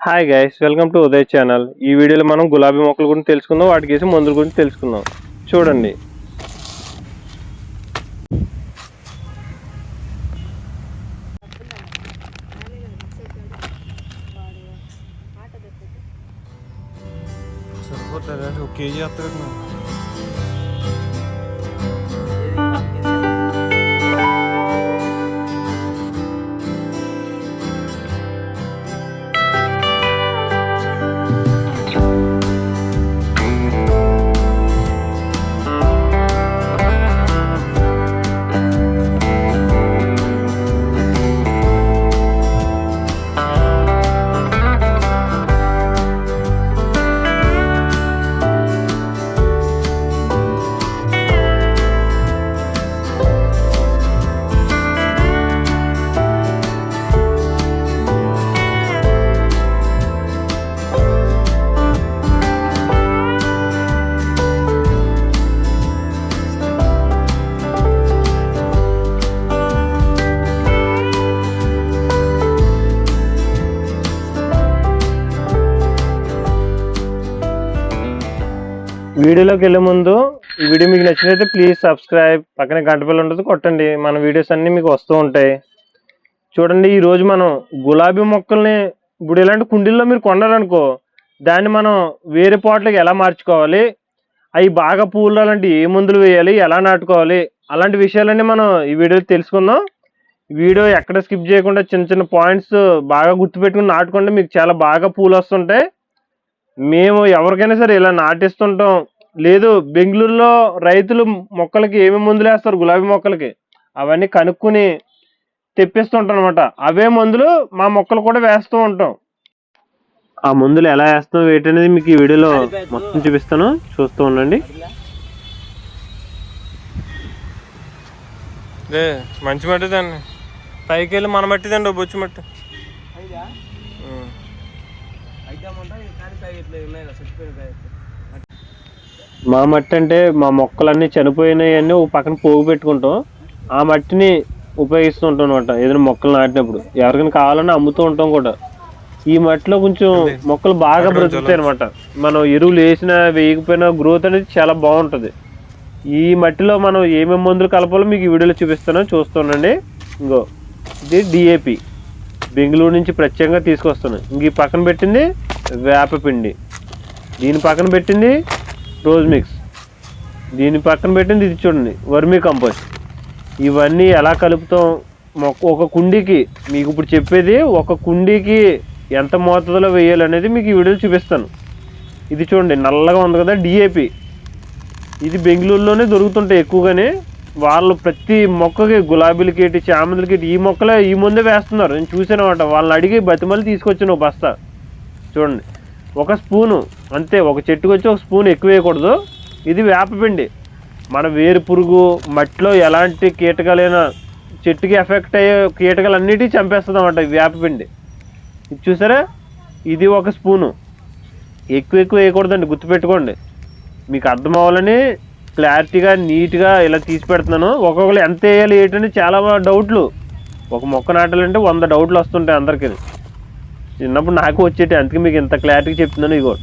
Hi guys welcome to Uday channel ఈ వీడియోలో మనం గులాబీ మొక్కల గురించి తెలుసుకుందాం వాటికి వేసి మందుల గురించి తెలుసుకుందాం. చూడండి. ఒక కేజీ వీడియోలోకి వెళ్ళే ముందు ఈ వీడియో మీకు నచ్చినైతే ప్లీజ్ సబ్స్క్రైబ్ పక్కన గంట పిల్ల ఉంటుంది కొట్టండి. మన వీడియోస్ అన్నీ మీకు వస్తూ ఉంటాయి. చూడండి ఈరోజు మనం గులాబీ మొక్కల్ని ఇప్పుడు ఇలాంటి కుండీల్లో మీరు కొన్నారనుకో దాన్ని మనం వేరే పాటలకు ఎలా మార్చుకోవాలి? అవి బాగా పూలు అలాంటి ఏ మందులు వేయాలి? ఎలా నాటుకోవాలి? అలాంటి విషయాలన్నీ మనం ఈ వీడియోలో తెలుసుకుందాం. వీడియో ఎక్కడ స్కిప్ చేయకుండా చిన్న చిన్న పాయింట్స్ బాగా గుర్తుపెట్టుకుని నాటుకుంటే మీకు చాలా బాగా పూలు వస్తుంటాయి. మేము ఎవరికైనా సరే ఇలా నాటిస్తుంటాం. లేదు బెంగళూరులో రైతులు మొక్కలకి ఏమేమి మందులు వేస్తారు? గులాబీ మొక్కలకి. అవన్నీ కనుక్కుని తెప్పిస్తుంటాం అనమాట అవే మందులు మా మొక్కలు కూడా వేస్తూ ఉంటాం. ఆ మందులు ఎలా వేస్తాం ఏంటనేది మీకు ఈ వీడియోలో మొత్తం చూపిస్తాను. చూస్తూ ఉండండి. మంచి మట్టి దాన్ని. పైకి వెళ్ళి మన మట్టి దండి బొచ్చు మట్టి. మా మట్టి అంటే మా మొక్కలన్నీ చనిపోయినాయన్నీ పక్కన పోగు పెట్టుకుంటాం. ఆ మట్టిని ఉపయోగిస్తూ ఉంటాం అనమాట ఏదైనా మొక్కలు నాటినప్పుడు. ఎవరికైనా కావాలన్నా అమ్ముతూ ఉంటాం కూడా. ఈ మట్టిలో కొంచెం మొక్కలు బాగా బ్రతుకుతాయి అనమాట మనం ఎరువులు వేసినా వేయకపోయినా గ్రోత్ అనేది చాలా బాగుంటుంది. ఈ మట్టిలో మనం ఏమేమి మందులు కలపాలో మీకు ఈ వీడియోలో చూపిస్తాను చూస్తుండండి ఇంకో ఇది డిఏపి బెంగళూరు నుంచి ప్రత్యేకంగా తీసుకొస్తాను. ఇంక ఈ పక్కన పెట్టింది వేపపిండి దీని పక్కన పెట్టింది రోజ్ మిక్స్. దీని పక్కన పెట్టింది ఇది చూడండి వర్మీ కంపోస్ట్. ఇవన్నీ ఎలా కలుపుతాం? మొక్క ఒక కుండీకి మీకు ఇప్పుడు చెప్పేది ఒక కుండీకి ఎంత మోతాదులో వేయాలనేది మీకు ఈ వీడియోలో చూపిస్తాను. ఇది చూడండి నల్లగా ఉంది కదా డిఏపి ఇది బెంగళూరులోనే దొరుకుతుంటాయి ఎక్కువగానే. వాళ్ళు ప్రతి మొక్కకి గులాబీలకి చామంతులకి ఈ మొక్కలే ఈ ముందే వేస్తున్నారు. నేను చూసాను అనమాట వాళ్ళని అడిగి బతిమల్లి తీసుకొచ్చాను ఒక బస్తా. చూడండి. ఒక స్పూను అంతే ఒక చెట్టుకు వచ్చి ఒక స్పూన్ ఎక్కువ వేయకూడదు. ఇది వేపపిండి మన వేరు పురుగు మట్టిలో ఎలాంటి కీటకాలైనా చెట్టుకి ఎఫెక్ట్ అయ్యే కీటకాలు అన్నిటి చంపేస్తుంది అనమాట వేపపిండి ఇది చూసారా? ఇది ఒక స్పూను. ఎక్కువ ఎక్కువ వేయకూడదండి గుర్తుపెట్టుకోండి. మీకు అర్థం అవ్వాలని క్లారిటీగా నీట్గా ఇలా తీసి పెడుతున్నాను. ఒక్కొక్కరు ఎంత వేయాలి ఏంటంటే చాలా డౌట్లు. ఒక మొక్క నాటాలంటే వంద డౌట్లు వస్తుంటాయి అందరికీ. చిన్నప్పుడు నాకు వచ్చేటి అందుకే మీకు ఇంత క్లారిటీగా చెప్తున్నాను ఇగో.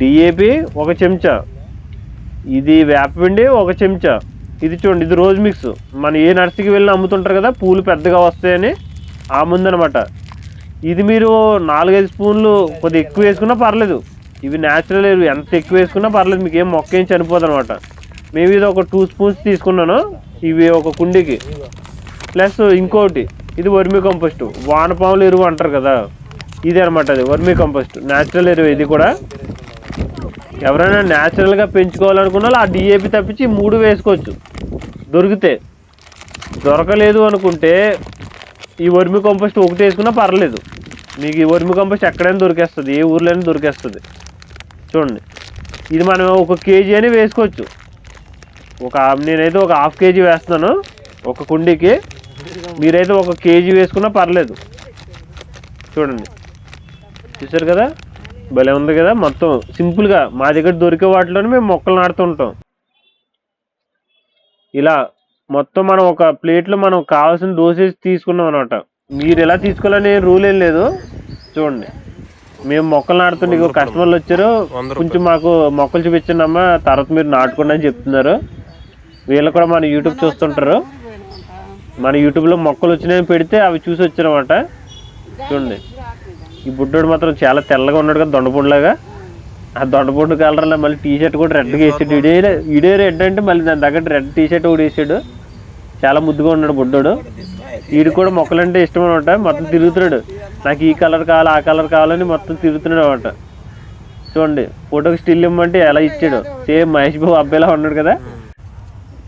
డిఏపి ఒక చెంచా. ఇది వేపపిండి ఒక చెంచా. ఇది చూడండి ఇది రోజు మిక్స్ మన ఏ నర్సరీకి వెళ్ళి అమ్ముతుంటారు కదా పూలు పెద్దగా వస్తాయని ఆ ముందనమాట. ఇది మీరు నాలుగైదు స్పూన్లు కొద్దిగా ఎక్కువ వేసుకున్నా పర్లేదు. ఇవి న్యాచురల్ ఎరువు ఎంత ఎక్కువ వేసుకున్నా పర్లేదు మీకు ఏం మొక్క ఏం చనిపోదు అనమాట మేము ఇది ఒక టూ స్పూన్స్ తీసుకున్నాను ఇవి ఒక కుండీకి. ప్లస్ ఇంకోటి ఇది వర్మీ కంపోస్ట్ వానపాములు ఎరువు అంటారు కదా. ఇది అనమాట అది వర్మీ కంపోస్ట్. న్యాచురల్ ఎరువు ఇది కూడా. ఎవరైనా న్యాచురల్గా పెంచుకోవాలనుకున్న ఆ డిఏపి తప్పించి మూడు వేసుకోవచ్చు. దొరికితే. దొరకలేదు అనుకుంటే ఈ వర్మి కంపోస్ట్ ఒకటి వేసుకున్నా పర్లేదు. మీకు ఈ వర్మి కంపోస్ట్ ఎక్కడైనా దొరికేస్తుంది ఏ ఊర్లోనే దొరికేస్తుంది. చూడండి. ఇది మనం ఒక కేజీ అని వేసుకోవచ్చు. ఒక నేనైతే ఒక హాఫ్ కేజీ వేస్తున్నాను. ఒక కుండీకి. మీరైతే ఒక కేజీ వేసుకున్నా పర్లేదు. చూడండి. చూసారు కదా? భలే ఉంది కదా? మొత్తం సింపుల్గా మా దగ్గర దొరికే వాటిలోనే మేము మొక్కలు నాటుతుంటాం ఇలా మొత్తం మనం ఒక ప్లేట్లో మనం కావాల్సిన డోసేజ్ తీసుకున్నాం అనమాట మీరు ఎలా తీసుకోవాలని రూల్ ఏం లేదు. చూడండి. మేము మొక్కలు నాటుతుంటే ఇగో కస్టమర్లు వచ్చారు. కొంచెం మాకు మొక్కలు చూపించండి అమ్మా తర్వాత మీరు నాటుకోండి అని చెప్తున్నారు. వీళ్ళు కూడా మన యూట్యూబ్ చూస్తుంటారు. మన యూట్యూబ్లో మొక్కలు వచ్చినాయని పెడితే అవి చూసి వచ్చారన్నమాట. చూడండి. ఈ బుడ్డోడు మాత్రం చాలా తెల్లగా ఉన్నాడు కదా దొండపొండులాగా. ఆ దొండపొండు కలర్లో మళ్ళీ టీ షర్ట్ కూడా రెడ్గా వేసాడు. ఇడే ఇడే రెడ్ అంటే మళ్ళీ దాని దగ్గర రెడ్ టీ షర్ట్ కూడా వేసాడు. చాలా ముద్దుగా ఉన్నాడు బుడ్డోడు. వీడు కూడా మొక్కలంటే ఇష్టం అనమాట మొత్తం తిరుగుతున్నాడు. నాకు ఈ కలర్ కావాలి ఆ కలర్ కావాలని మొత్తం తిరుగుతున్నాడు అనమాట చూడండి ఫోటోకి స్టిల్ ఇమ్మంటే ఎలా ఇచ్చాడు. సేమ్ మహేష్ బాబు అబ్బాయిలా ఉన్నాడు కదా.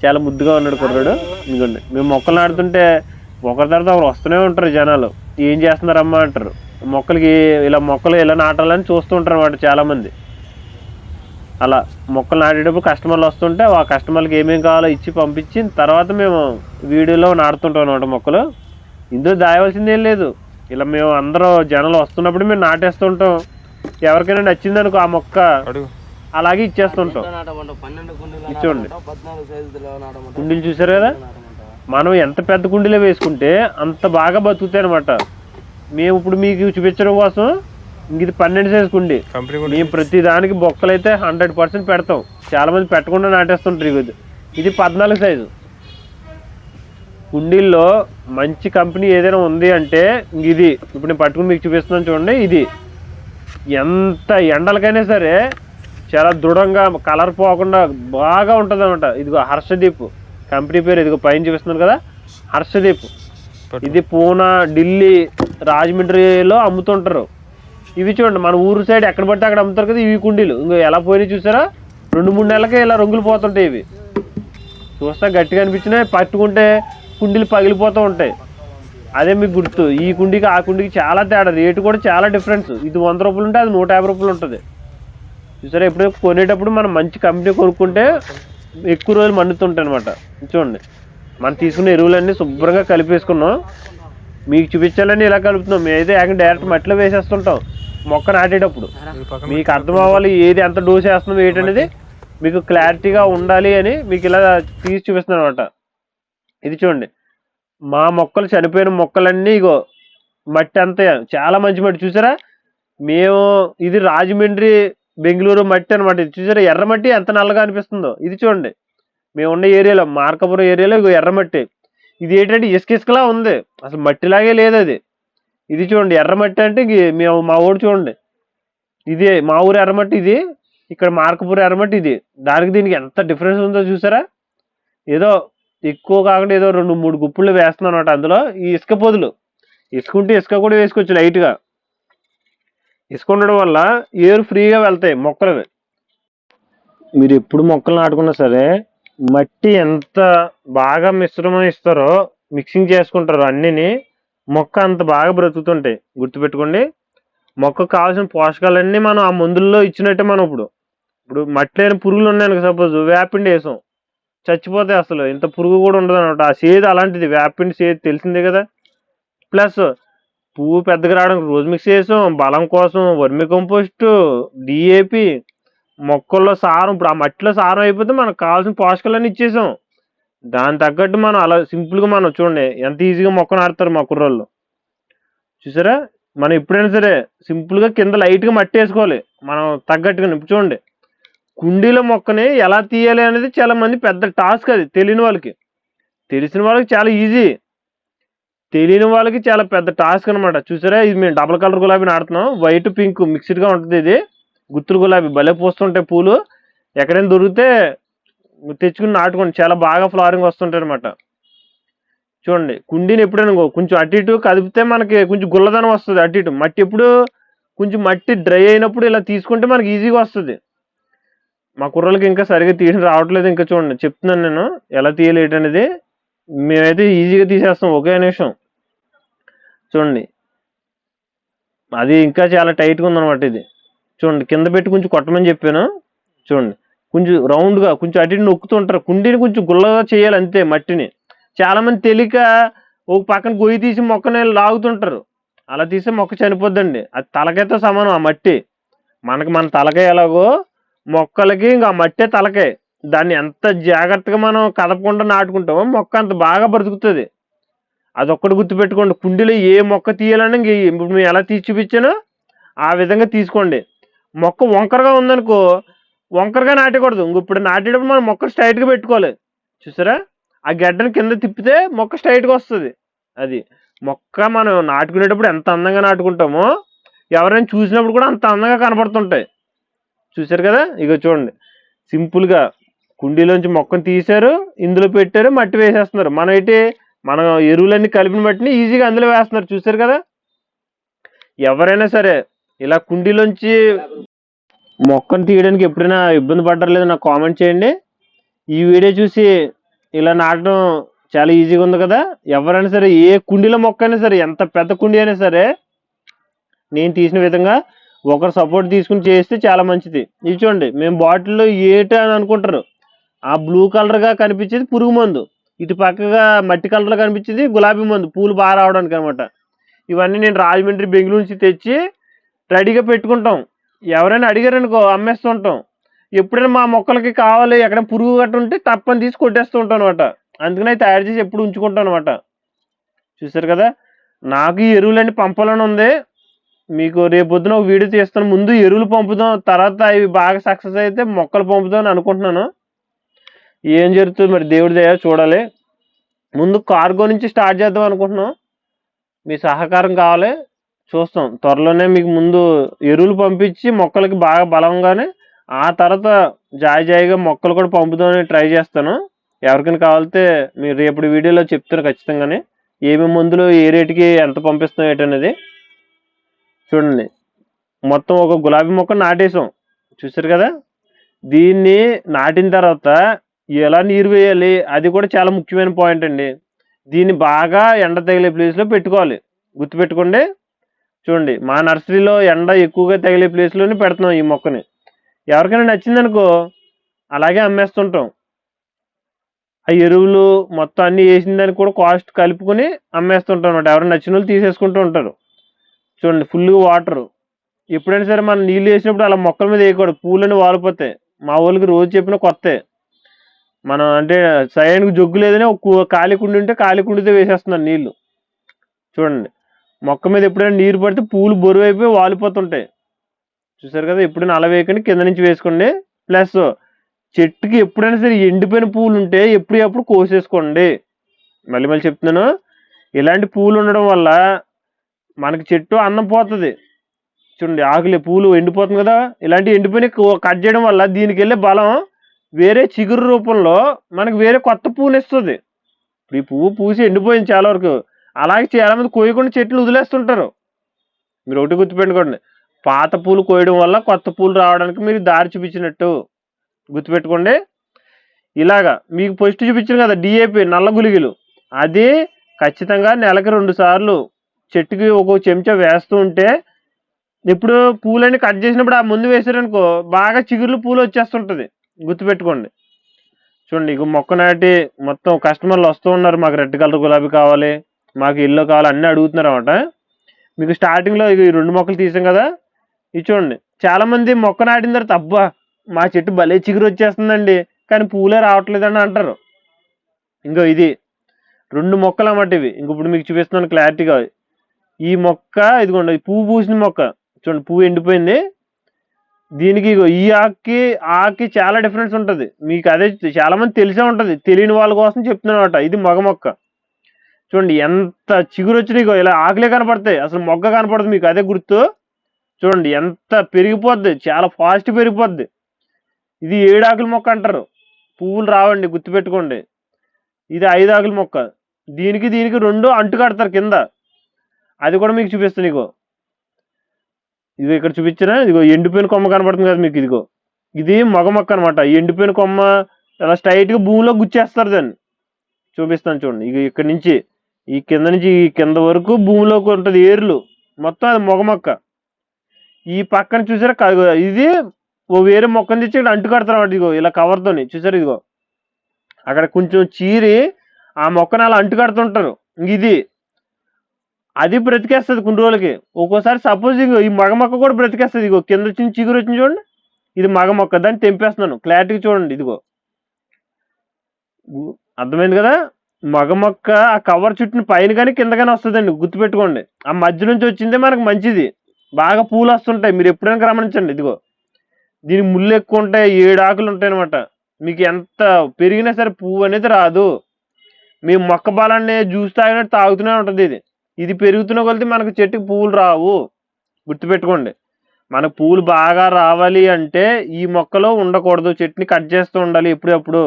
చాలా ముద్దుగా ఉన్నాడు కుర్రాడు. ఇదిగోండి మేము మొక్కలు నాడుతుంటే ఒకరి తర్వాత ఒకరు వస్తూనే ఉంటారు జనాలు. ఏం చేస్తున్నారమ్మా అంటారు. మొక్కలకి ఇలా మొక్కలు ఇలా నాటాలని చూస్తూ ఉంటారు అనమాట చాలా మంది అలా మొక్కలు నాటేటప్పుడు కస్టమర్లు వస్తుంటే ఆ కస్టమర్లకి ఏమేమి కావాలో ఇచ్చి పంపించి తర్వాత మేము వీడియోలో నాటుతుంటాం అనమాట మొక్కలు. ఇందులో దాయవలసింది ఏం లేదు. ఇలా మేము అందరూ జనాలు వస్తున్నప్పుడు మేము నాటేస్తుంటాం. ఎవరికైనా నచ్చిందనుకో ఆ మొక్క అలాగే ఇచ్చేస్తుంటాం. ఇచ్చోండి కుండీలు చూసారు కదా? మనం ఎంత పెద్ద కుండీలో వేసుకుంటే అంత బాగా బతుకుతాయి అనమాట మేము ఇప్పుడు మీకు చూపించడం కోసం ఇంక ఇది పన్నెండు సైజు కుండీ. మేము ప్రతి దానికి బొక్కలు అయితే హండ్రెడ్ పర్సెంట్ పెడతాం. చాలా మంది పెట్టకుండా నాటేస్తుంటారు ఇది ఇది పద్నాలుగు సైజు కుండీల్లో మంచి కంపెనీ ఏదైనా ఉంది అంటే ఇంక ఇది. ఇప్పుడు నేను పట్టుకుని మీకు చూపిస్తున్నాను చూడండి ఇది. ఎంత ఎండలకైనా సరే చాలా దృఢంగా కలర్ పోకుండా బాగా ఉంటుంది అనమాట ఇదిగో హర్షదీప్. కంపెనీ పేరు ఇదిగో పైన చూపిస్తున్నాను కదా. హర్షదీప్. ఇది పూనా ఢిల్లీ రాజమండ్రిలో అమ్ముతుంటారు. ఇవి చూడండి మన ఊరు సైడ్ ఎక్కడ పడితే అక్కడ అమ్ముతారు కదా ఇవి కుండీలు. ఇంకా ఎలా పోయినాయి చూసారా? రెండు మూడు నెలలకే ఇలా రంగులు పోతుంటాయి ఇవి. చూస్తా గట్టిగా అనిపించినాయి పట్టుకుంటే కుండీలు పగిలిపోతూ ఉంటాయి. అదే మీకు గుర్తు ఈ కుండీకి ఆ కుండీకి చాలా తేడా రేటు కూడా చాలా డిఫరెన్స్. ఇది వంద రూపాయలు ఉంటే అది నూట యాభై రూపాయలు ఉంటుంది. చూసారా ఎప్పుడు కొనేటప్పుడు మనం మంచి కంపెనీ కొనుక్కుంటే ఎక్కువ రోజులు మండుతుంటాయి అనమాట చూడండి మనం తీసుకున్న ఎరువులన్నీ శుభ్రంగా కలిపేసుకున్నాం. మీకు చూపించాలని ఇలా కలుపుతున్నాం. మేమైతే ఏకంగా డైరెక్ట్ మట్టిలో వేసేస్తుంటాం. మొక్క నాటేటప్పుడు. మీకు అర్థం అవ్వాలి ఏది ఎంత డోస్ వేస్తున్నాం ఏంటనేది. మీకు క్లారిటీగా ఉండాలి అని మీకు ఇలా తీసి చూపిస్తున్నాను అనమాట ఇది చూడండి. మా మొక్కలు చనిపోయిన మొక్కలన్నీ ఇగో మట్టి అంతా చాలా మంచి మట్టి. చూసారా? మేము ఇది రాజమండ్రి బెంగళూరు మట్టి అనమాట ఇది చూసారా? ఎర్ర మట్టి ఎంత నల్లగా అనిపిస్తుందో. ఇది చూడండి. మేము ఉన్న ఏరియాలో మార్కపురం ఏరియాలో ఇగో ఎర్రమట్టి ఇది ఏంటంటే ఇసుక ఇసుకలా ఉంది. అసలు మట్టిలాగే లేదు అది ఇది చూడండి ఎర్రమట్టి అంటే మేము మా ఊరు చూడండి. ఇది మా ఊరు ఎర్రమట్టి ఇది ఇక్కడ మార్కపూర్ ఎర్రమట్టి ఇది. దానికి దీనికి ఎంత డిఫరెన్స్ ఉందో చూసారా? ఏదో ఎక్కువ కాకుండా ఏదో రెండు మూడు గుప్పులు వేస్తున్నాను అనమాట అందులో ఈ ఇసుక పొదులు. ఇసుకుంటే ఇసుక కూడా వేసుకోవచ్చు లైట్గా. ఇసుక ఉండడం వల్ల ఏరు ఫ్రీగా వెళ్తాయి మొక్కలు మీరు ఎప్పుడు మొక్కలు నాటుకున్నా సరే మట్టి ఎంత బాగా మిశ్రమం ఇస్తారో మిక్సింగ్ చేసుకుంటారో అన్నిని. మొక్క అంత బాగా బ్రతుకుతుంటాయి. గుర్తుపెట్టుకోండి. మొక్కకు కావాల్సిన పోషకాలన్నీ మనం ఆ మందుల్లో ఇచ్చినట్టే మనం ఇప్పుడు. ఇప్పుడు మట్టి లేని పురుగులు ఉన్నాయి సపోజ్ వేపిండి వేసాం. చచ్చిపోతాయి అసలు. ఇంత పురుగు కూడా ఉండదు అనమాట ఆ సేదు అలాంటిది. వేపిండి సేదు తెలిసిందే కదా. ప్లస్ పువ్వు పెద్దగా రావడానికి రోజు మిక్స్ చేసాం. బలం కోసం వర్మి కంపోస్ట్ డిఏపి మొక్కల్లో సారం ఇప్పుడు ఆ మట్టిలో సారం అయిపోతే మనకు కావాల్సిన పోషకాలన్నీ ఇచ్చేసాం. దాని తగ్గట్టు మనం అలా సింపుల్గా మనం చూడండి ఎంత ఈజీగా మొక్క ఆడతారు మా కుర్రోళ్ళు. చూసారా? మనం ఎప్పుడైనా సరే సింపుల్గా కింద లైట్గా మట్టి వేసుకోవాలి. మనం తగ్గట్టుగా ఇప్పుడు చూడండి. కుండీల మొక్కని ఎలా తీయాలి అనేది చాలా మంది పెద్ద టాస్క్ అది తెలియని వాళ్ళకి. తెలిసిన వాళ్ళకి చాలా ఈజీ. తెలియని వాళ్ళకి చాలా పెద్ద టాస్క్ అనమాట చూసారా? ఇది మేము డబల్ కలర్ గులాబీ నాడుతున్నాం వైట్ పింక్ మిక్స్డ్గా ఉంటుంది ఇది. గుత్తులు గులాబీ భలే పూస్తుంటాయి పూలు. ఎక్కడైనా దొరికితే తెచ్చుకుని నాటుకోండి. చాలా బాగా ఫ్లవరింగ్ వస్తుంటాయి అనమాట చూడండి కుండీని ఎప్పుడైనా కొంచెం అటు ఇటు కదిపితే మనకి కొంచెం గుల్లదనం వస్తుంది అటు ఇటు. మట్టి ఎప్పుడు కొంచెం మట్టి డ్రై అయినప్పుడు ఇలా తీసుకుంటే మనకి ఈజీగా వస్తుంది. మా కుర్రలకి ఇంకా సరిగ్గా తీసి రావట్లేదు ఇంకా చూడండి. చెప్తున్నాను నేను ఎలా తీయాలి అనేది. మేమైతే ఈజీగా తీసేస్తాం ఒకే నిమిషం. చూడండి అది ఇంకా చాలా టైట్గా ఉందన్నమాట ఇది. చూడండి కింద పెట్టి కొంచెం కొట్టమని చెప్పాను. చూడండి కొంచెం రౌండ్గా కొంచెం అటు ఇటు నొక్కుతుంటారు. కుండీని కొంచెం గుల్లగా చేయాలి అంతే మట్టిని. చాలామంది తెలియక ఒక పక్కన గొయ్యి తీసి మొక్కని లాగుతుంటారు. అలా తీసి మొక్క చనిపోద్దండి. అది తలకాయతో సమానం ఆ మట్టి. మనకి మన తలకాయ ఎలాగో మొక్కలకి ఇంకా ఆ మట్టే తలకాయ దాన్ని ఎంత జాగ్రత్తగా మనం కదపకుండా నాటుకుంటామో మొక్క అంత బాగా బ్రతుకుతుంది అదొక్కటి గుర్తుపెట్టుకోండి. కుండీలో ఏ మొక్క తీయాలని ఇప్పుడు మేము ఎలా తీసి చూపించానో ఆ విధంగా తీసుకోండి. మొక్క వంకరగా ఉందనుకో వంకరగా నాటకూడదు. ఇప్పుడు నాటేటప్పుడు మనం మొక్క స్ట్రైట్గా పెట్టుకోవాలి. చూసారా? ఆ గడ్డని కింద తిప్పితే మొక్క స్ట్రైట్గా వస్తుంది. అది. మొక్క మనం నాటుకునేటప్పుడు ఎంత అందంగా నాటుకుంటామో ఎవరైనా చూసినప్పుడు కూడా అంత అందంగా కనపడుతుంటాయి. చూసారు కదా? ఇక చూడండి. సింపుల్గా కుండీలోంచి మొక్కను తీశారు ఇందులో పెట్టారు మట్టి వేసేస్తున్నారు. మనం అయితే మనం ఎరువులన్నీ కలిపిన మట్టిని ఈజీగా అందులో వేస్తున్నారు. చూసారు కదా? ఎవరైనా సరే ఇలా కుండీలోంచి మొక్కను తీయడానికి ఎప్పుడైనా ఇబ్బంది పడ్డారు నాకు కామెంట్ చేయండి. ఈ వీడియో చూసి ఇలా నాటడం చాలా ఈజీగా ఉంది కదా. ఎవరైనా సరే ఏ కుండీలో మొక్క అయినా సరే ఎంత పెద్ద కుండీ అయినా సరే నేను తీసిన విధంగా ఒకరు సపోర్ట్ తీసుకుని చేస్తే చాలా మంచిది. ఇది చూడండి మేము బాటిల్లో ఏట అని అనుకుంటారు. ఆ బ్లూ కలర్గా కనిపించేది పురుగు మందు. ఇటు పక్కగా మట్టి కలర్లో కనిపించేది గులాబీ మందు. పూలు బాగా రావడానికి అనమాట ఇవన్నీ నేను రాజమండ్రి బెంగళూరు నుంచి తెచ్చి రెడీగా పెట్టుకుంటాం. ఎవరైనా అడిగారనుకో అమ్మేస్తుంటాం. ఎప్పుడైనా మా మొక్కలకి కావాలి ఎక్కడ పురుగు గట్ట ఉంటే తప్పని తీసి కొట్టేస్తూ ఉంటాం అనమాట అందుకనే తయారు చేసి ఎప్పుడు ఉంచుకుంటాం అనమాట చూసారు కదా? నాకు ఈ ఎరువులన్నీ పంపాలని ఉంది. మీకు రేపొద్దున ఒక వీడియో తీస్తాను. ముందు ఎరువులు పంపుదాం తర్వాత అవి బాగా సక్సెస్ అయితే మొక్కలు పంపుదాం అని అనుకుంటున్నాను. ఏం జరుగుతుంది మరి దేవుడి దయ చూడాలి. ముందు కార్గో నుంచి స్టార్ట్ చేద్దాం అనుకుంటున్నాం. మీ సహకారం కావాలి. చూస్తాం. త్వరలోనే మీకు ముందు ఎరువులు పంపించి మొక్కలకి బాగా బలంగానే ఆ తర్వాత జాయి జాయిగా మొక్కలు కూడా పంపుదామని ట్రై చేస్తాను. ఎవరికైనా కావాలితే మీరు రేపటి వీడియోలో చెప్తాను ఖచ్చితంగానే. ఏమేమి మందులు ఏ రేటుకి ఎంత పంపిస్తాం ఏంటనేది చూడండి. మొత్తం ఒక గులాబీ మొక్క నాటేసాం చూసారు కదా? దీన్ని నాటిన తర్వాత ఎలా నీరు వేయాలి అది కూడా చాలా ముఖ్యమైన పాయింట్ అండి. దీన్ని బాగా ఎండ తగిలే ప్లేస్లో పెట్టుకోవాలి. గుర్తుపెట్టుకోండి. చూడండి మా నర్సరీలో ఎండ ఎక్కువగా తగిలే ప్లేస్లోనే పెడుతున్నాం ఈ మొక్కని. ఎవరికైనా నచ్చిందనుకో అలాగే అమ్మేస్తుంటాం. ఆ ఎరువులు మొత్తం అన్నీ వేసిన దానికి కూడా కాస్ట్ కలుపుకొని అమ్మేస్తుంటాం అనమాట ఎవరైనా నచ్చిన వాళ్ళు తీసేసుకుంటూ ఉంటారు. చూడండి ఫుల్ వాటర్ ఎప్పుడైనా సరే మనం నీళ్ళు వేసినప్పుడు అలా మొక్కల మీద వేయకూడదు. పూలని వాలిపోతాయి. మా వాళ్ళకి రోజు చెప్పిన కొత్తే. మనం అంటే సైన్కి జొగ్గు లేదని ఒక కు- ఖాళీ కుండి ఉంటే ఖాళీ కుండితో వేసేస్తున్నాను నీళ్ళు. చూడండి. మొక్క మీద ఎప్పుడైనా నీరు పడితే పూలు బరువు అయిపోయి వాలిపోతుంటాయి. చూసారు కదా ఎప్పుడైనా అలా వేయకండి కింద నుంచి వేసుకోండి. ప్లస్ చెట్టుకి ఎప్పుడైనా సరే ఎండిపోయిన పూలు ఉంటే ఎప్పుడు ఎప్పుడు కోసేసుకోండి. మళ్ళీ మళ్ళీ చెప్తున్నాను ఇలాంటి పూలు ఉండడం వల్ల మనకి చెట్టు అన్నం పోతుంది. చూడండి ఆకులే పూలు ఎండిపోతుంది కదా ఇలాంటి ఎండిపోయిన కట్ చేయడం వల్ల దీనికి వెళ్ళే బలం వేరే చిగురు రూపంలో మనకి వేరే కొత్త పూలు ఇస్తుంది. ఇప్పుడు ఈ పువ్వు పూసి ఎండిపోయింది చాలా వరకు. అలాగే చాలామంది కోయకుండా చెట్లు వదిలేస్తుంటారు. మీరు ఒకటి గుర్తుపెట్టుకోండి. పాత పూలు కోయడం వల్ల కొత్త పూలు రావడానికి మీరు దారి చూపించినట్టు గుర్తుపెట్టుకోండి. ఇలాగా మీకు ఫస్ట్ చూపించాను కదా డిఏపి నల్ల గులిగిలు అది ఖచ్చితంగా నెలకి రెండు సార్లు చెట్టుకి ఒక చెంచా వేస్తూ ఉంటే ఇప్పుడు పూలన్నీ కట్ చేసినప్పుడు ఆ ముందు వేసారనుకో బాగా చిగుర్లు పూలు వచ్చేస్తుంటుంది. గుర్తుపెట్టుకోండి. చూడండి ఇక మొక్క నాటి మొత్తం కస్టమర్లు వస్తూ ఉన్నారు. మాకు రెడ్ కలర్ గులాబీ కావాలి. మాకు ఎల్లో కావాలి అన్నీ అడుగుతున్నారు అనమాట మీకు స్టార్టింగ్లో ఇక ఈ రెండు మొక్కలు తీసాం కదా ఇది చూడండి. చాలామంది మొక్క నాటిన తర్వాత అబ్బా మా చెట్టు భలే చిగురు వచ్చేస్తుందండి కానీ పూలే రావట్లేదని అంటారు. ఇంకో ఇది రెండు మొక్కలు అన్నమాట ఇవి. ఇంక ఇప్పుడు మీకు చూపిస్తున్నాను క్లారిటీగా. ఈ మొక్క ఇదిగోండి పువ్వు పూసిన మొక్క. చూడండి పువ్వు ఎండిపోయింది. దీనికి ఈ ఆకుకి ఆకి ఆకుకి చాలా డిఫరెన్స్ ఉంటుంది. మీకు అదే చాలామంది తెలిసే ఉంటుంది. తెలియని వాళ్ళ కోసం చెప్తున్నాను అనమాట ఇది మగ మొక్క. చూడండి ఎంత చిగురు వచ్చినాయి ఇలా ఆకులే కనపడతాయి. అసలు మొగ్గ కనపడుతుంది మీకు అదే గుర్తు? చూడండి ఎంత పెరిగిపోద్ది చాలా ఫాస్ట్ పెరిగిపోద్ది. ఇది ఏడాకుల మొక్క అంటారు. పువ్వులు రావండి గుర్తుపెట్టుకోండి. ఇది ఐదు ఆకుల మొక్క. దీనికి దీనికి రెండు అంటు కడతారు కింద. అది కూడా మీకు చూపిస్తాను ఇగో. ఇదిగో ఇక్కడ చూపించిన ఇదిగో ఎండిపోయిన కొమ్మ కనపడుతుంది కదా మీకు ఇదిగో. ఇది మగ మొక్క అనమాట ఎండిపోయిన కొమ్మ ఇలా స్ట్రైట్గా భూమిలో గుచ్చేస్తారు దాన్ని. చూపిస్తాను చూడండి ఇక ఇక్కడ నుంచి. ఈ కింద నుంచి ఈ కింద వరకు భూమిలోకి ఉంటుంది ఏర్లు. మొత్తం అది మొగ మొక్క. ఈ పక్కన చూసారా ఇది ఓ వేరే మొక్కని తెచ్చి ఇక్కడ అంటు కడతారు ఇదిగో ఇలా కవర్తోని. చూసారు ఇదిగో? అక్కడ కొంచెం చీరి ఆ మొక్కను అలా అంటు కడుతుంటారు ఇది అది బ్రతికేస్తుంది కొన్ని రోజులకి. ఒక్కోసారి సపోజ్ ఇగో ఈ మగ మొక్క కూడా బ్రతికేస్తుంది ఇగో కింద వచ్చిన చిగురు వచ్చింది చూడండి. ఇది మగ మొక్క. దాన్ని తెంపేస్తున్నాను. క్లారిటీగా చూడండి ఇదిగో. అర్థమైంది కదా? మగ మొక్క ఆ కవర్ చుట్టిన పైన కానీ కింద కానీ వస్తుందండి గుర్తుపెట్టుకోండి. ఆ మధ్య నుంచి వచ్చిందే మనకు మంచిది. బాగా పూలు వస్తుంటాయి మీరు ఎప్పుడైనా గమనించండి ఇదిగో. దీని ముళ్ళు ఎక్కువ ఉంటాయి ఏడు ఆకులు ఉంటాయి అనమాట మీకు ఎంత పెరిగినా సరే పువ్వు అనేది రాదు. మీ మొక్క బలాన్ని జ్యూస్ తాగినట్టు తాగుతూనే ఉంటుంది ఇది. ఇది పెరుగుతున్న కొలిది మనకు చెట్టుకి పువ్వులు రావు. గుర్తుపెట్టుకోండి. మనకు పువ్వులు బాగా రావాలి అంటే ఈ మొక్కలో ఉండకూడదు. చెట్టుని కట్ చేస్తూ ఉండాలి ఎప్పుడెప్పుడు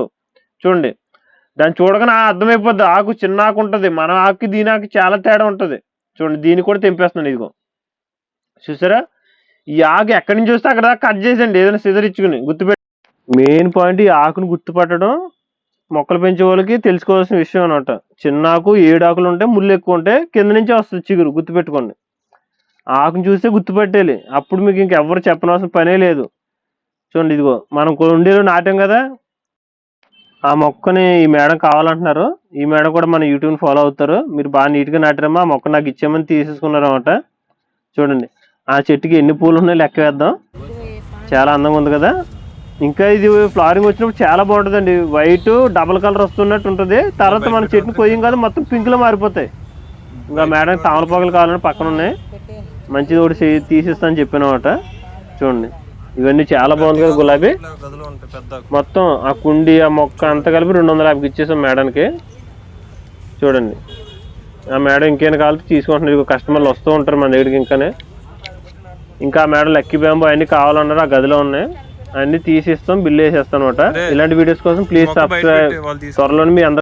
చూడండి. దాన్ని చూడగానే ఆ అర్థమైపోద్ది. ఆకు చిన్న ఆకు ఉంటుంది. మన ఆకుకి దీని ఆకు చాలా తేడా ఉంటుంది. చూడండి దీన్ని కూడా తెంపేస్తున్నాను ఇదిగో. చూసారా? ఈ ఆకు ఎక్కడి నుంచి చూస్తే అక్కడ కట్ చేసేయండి. ఏదైనా సిజర్ ఇచ్చుకుని గుర్తుపెట్టి మెయిన్ పాయింట్ ఈ ఆకును గుర్తుపట్టడం మొక్కలు పెంచే వాళ్ళకి తెలుసుకోవాల్సిన విషయం అనమాట చిన్న ఆకు ఏడు ఆకులు ఉంటే ముళ్ళు ఎక్కువ ఉంటే కింద నుంచే వస్తుంది చిగురు గుర్తుపెట్టుకోండి. ఆకును చూస్తే గుర్తుపెట్టేయాలి. అప్పుడు మీకు ఇంకెవ్వరు చెప్పనవసరం పనే లేదు. చూడండి ఇదిగో మనం ఉండేలో నాటాం కదా ఆ మొక్కని ఈ మేడం కావాలంటున్నారు. ఈ మేడం కూడా మన యూట్యూబ్ ఫాలో అవుతారు. మీరు బాగా నీట్గా నాటారమ్మా ఆ మొక్క నాకు ఇచ్చామని తీసేసుకున్నారు అనమాట చూడండి ఆ చెట్టుకి ఎన్ని పూలు ఉన్నాయో లెక్క వేద్దాం. చాలా అందంగా ఉంది కదా. ఇంకా ఇది ఫ్లవరింగ్ వచ్చినప్పుడు చాలా బాగుంటుందండి. వైట్ డబల్ కలర్ వస్తున్నట్టు ఉంటుంది. తర్వాత మన చెట్టుని కొయ్యం కాదు మొత్తం పింక్లో మారిపోతాయి. ఇంకా మేడం తామలపాకులు కావాలని పక్కన ఉన్నాయి. మంచిది ఒకటి చేయి- చెప్పాను అనమాట చూడండి. ఇవన్నీ చాలా బాగుంది కదా గులాబీ. మొత్తం ఆ కుండి ఆ మొక్క అంతా కలిపి రెండు వందల యాభైకి ఇచ్చేసాం మేడానికి చూడండి. ఆ మేడం ఇంకేమైనా కావాలి తీసుకుంటున్నారు. కస్టమర్లు వస్తూ ఉంటారు మన దగ్గరికి ఇంకానే. ఇంకా ఆ మేడం లక్కీ బ్యాంబో అన్ని కావాలన్నారు ఆ గదిలో ఉన్నాయి. అన్ని తీసిస్తాం బిల్ వేసేస్తాం అనమాట. ఇలాంటి వీడియోస్ కోసం ప్లీజ్ సబ్స్క్రైబ్. త్వరలోనే మీ అందరూ